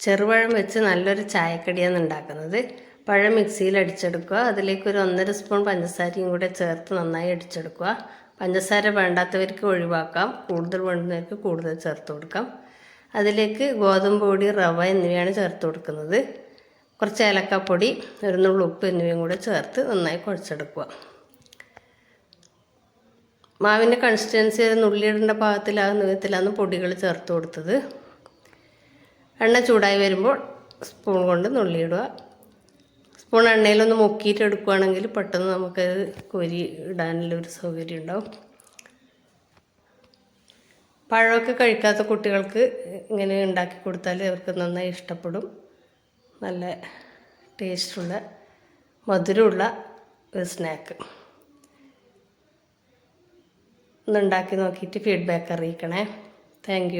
ചെറുപഴം വെച്ച് നല്ലൊരു ചായക്കടിയാണ് ഉണ്ടാക്കുന്നത്. പഴം മിക്സിയിൽ അടിച്ചെടുക്കുക. അതിലേക്ക് ഒരു ഒന്നര സ്പൂൺ പഞ്ചസാരയും കൂടെ ചേർത്ത് നന്നായി അടിച്ചെടുക്കുക. പഞ്ചസാര വേണ്ടാത്തവർക്ക് ഒഴിവാക്കാം. കൂടുതൽ വേണ്ടുന്നവർക്ക് കൂടുതൽ ചേർത്ത് കൊടുക്കാം. അതിലേക്ക് ഗോതമ്പ് പൊടി റവ എന്നിവയാണ് ചേർത്ത് കൊടുക്കുന്നത്. കുറച്ച് ഏലക്കാപ്പൊടി ഒരു നുള്ളു ഉപ്പ് എന്നിവയും കൂടെ ചേർത്ത് നന്നായി കുഴച്ചെടുക്കുക. മാവിന്റെ കൺസിസ്റ്റൻസി ഒരു നുള്ളിയിടേണ്ട പാകത്തിലാകുന്ന വിധത്തിലാണ് പൊടികൾ ചേർത്ത് കൊടുത്തത്. എണ്ണ ചൂടായി വരുമ്പോൾ സ്പൂൺ കൊണ്ട് നുള്ളിയിടുക. സ്പൂൺ എണ്ണയിലൊന്ന് മുക്കിയിട്ട് എടുക്കുകയാണെങ്കിൽ പെട്ടെന്ന് നമുക്കത് കോരി ഇടാനുള്ള ഒരു സൗകര്യം ഉണ്ടാവും. പഴമൊക്കെ കഴിക്കാത്ത കുട്ടികൾക്ക് ഇങ്ങനെ ഉണ്ടാക്കി കൊടുത്താൽ അവർക്ക് നന്നായി ഇഷ്ടപ്പെടും. നല്ല ടേസ്റ്റുള്ള മധുരമുള്ള ഒരു സ്നാക്ക് ഒന്ന് ഉണ്ടാക്കി നോക്കിയിട്ട് ഫീഡ്ബാക്ക് അറിയിക്കണേ. താങ്ക്